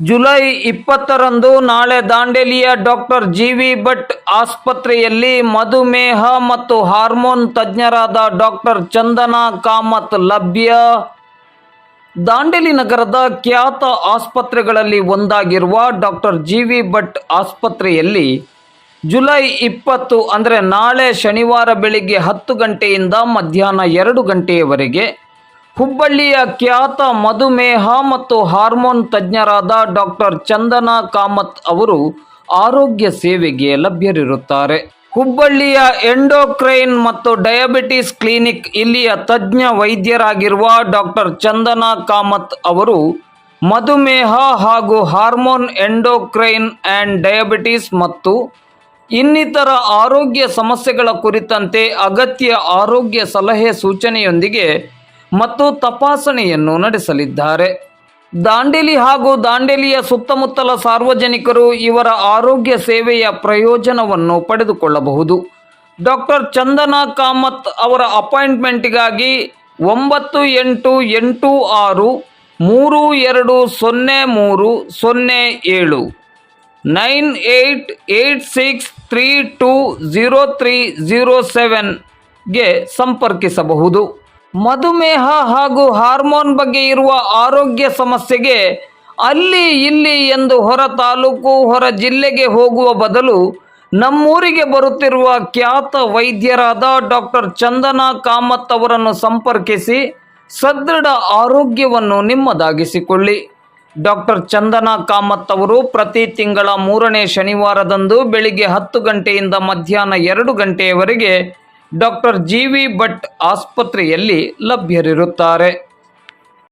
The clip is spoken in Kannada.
ಜುಲೈ ಇಪ್ಪತ್ತರಂದು ನಾಳೆ ದಾಂಡೇಲಿಯ ಡಾಕ್ಟರ್ ಜಿ ವಿ ಭಟ್ ಆಸ್ಪತ್ರೆಯಲ್ಲಿ ಮಧುಮೇಹ ಮತ್ತು ಹಾರ್ಮೋನ್ ತಜ್ಞರಾದ ಡಾಕ್ಟರ್ ಚಂದನಾ ಕಾಮತ್ ಲಭ್ಯ. ದಾಂಡೇಲಿ ನಗರದ ಖ್ಯಾತ ಆಸ್ಪತ್ರೆಗಳಲ್ಲಿ ಒಂದಾಗಿರುವ ಡಾಕ್ಟರ್ ಜಿ ವಿ ಭಟ್ ಆಸ್ಪತ್ರೆಯಲ್ಲಿ ಜುಲೈ ಇಪ್ಪತ್ತು ಅಂದರೆ ನಾಳೆ ಶನಿವಾರ ಬೆಳಿಗ್ಗೆ ಹತ್ತು ಗಂಟೆಯಿಂದ ಮಧ್ಯಾಹ್ನ ಎರಡು ಗಂಟೆಯವರೆಗೆ ಹುಬ್ಬಳ್ಳಿಯ ಖ್ಯಾತ ಮಧುಮೇಹ ಮತ್ತು ಹಾರ್ಮೋನ್ ತಜ್ಞರಾದ ಡಾಕ್ಟರ್ ಚಂದನಾ ಕಾಮತ್ ಅವರು ಆರೋಗ್ಯ ಸೇವೆಗೆ ಲಭ್ಯರಿರುತ್ತಾರೆ. ಹುಬ್ಬಳ್ಳಿಯ ಎಂಡೋಕ್ರೈನ್ ಮತ್ತು ಡಯಾಬಿಟಿಸ್ ಕ್ಲಿನಿಕ್ ಇಲ್ಲಿಯ ತಜ್ಞ ವೈದ್ಯರಾಗಿರುವ ಡಾಕ್ಟರ್ ಚಂದನಾ ಕಾಮತ್ ಅವರು ಮಧುಮೇಹ ಹಾಗೂ ಹಾರ್ಮೋನ್ ಎಂಡೋಕ್ರೈನ್ ಆ್ಯಂಡ್ ಡಯಾಬಿಟಿಸ್ ಮತ್ತು ಇನ್ನಿತರ ಆರೋಗ್ಯ ಸಮಸ್ಯೆಗಳ ಕುರಿತಂತೆ ಅಗತ್ಯ ಆರೋಗ್ಯ ಸಲಹೆ ಸೂಚನೆಯೊಂದಿಗೆ ಮತ್ತು ತಪಾಸಣೆಯನ್ನು ನಡೆಸಲಿದ್ದಾರೆ. ದಾಂಡೇಲಿ ಹಾಗೂ ದಾಂಡೇಲಿಯ ಸುತ್ತಮುತ್ತಲ ಸಾರ್ವಜನಿಕರು ಇವರ ಆರೋಗ್ಯ ಸೇವೆಯ ಪ್ರಯೋಜನವನ್ನು ಪಡೆದುಕೊಳ್ಳಬಹುದು. ಡಾಕ್ಟರ್ ಚಂದನಾ ಕಾಮತ್ ಅವರ ಅಪಾಯಿಂಟ್ಮೆಂಟ್ಗಾಗಿ ಒಂಬತ್ತು ಎಂಟು ಎಂಟು ಆರು ಮೂರು ಎರಡು ಸೊನ್ನೆ ಮೂರು ಸೊನ್ನೆ ಏಳು, nine eight eight six three two zero three zero ಸೆವೆನ್ಗೆ ಸಂಪರ್ಕಿಸಬಹುದು. ಮಧುಮೇಹ ಹಾಗೂ ಹಾರ್ಮೋನ್ ಬಗ್ಗೆ ಇರುವ ಆರೋಗ್ಯ ಸಮಸ್ಯೆಗೆ ಅಲ್ಲಿ ಇಲ್ಲಿ ಎಂದು ಹೊರ ತಾಲೂಕು, ಹೊರ ಜಿಲ್ಲೆಗೆ ಹೋಗುವ ಬದಲು ನಮ್ಮೂರಿಗೆ ಬರುತ್ತಿರುವ ಖ್ಯಾತ ವೈದ್ಯರಾದ ಡಾಕ್ಟರ್ ಚಂದನಾ ಕಾಮತ್ ಅವರನ್ನು ಸಂಪರ್ಕಿಸಿ ಸದೃಢ ಆರೋಗ್ಯವನ್ನು ನಿಮ್ಮದಾಗಿಸಿಕೊಳ್ಳಿ. ಡಾಕ್ಟರ್ ಚಂದನಾ ಕಾಮತ್ ಅವರು ಪ್ರತಿ ತಿಂಗಳ ಮೂರನೇ ಶನಿವಾರದಂದು ಬೆಳಿಗ್ಗೆ ಹತ್ತು ಗಂಟೆಯಿಂದ ಮಧ್ಯಾಹ್ನ ಎರಡು ಗಂಟೆಯವರೆಗೆ ಡಾಕ್ಟರ್ ಜಿ ವಿ ಭಟ್ ಆಸ್ಪತ್ರೆಯಲ್ಲಿ ಲಭ್ಯರಿರುತ್ತಾರೆ.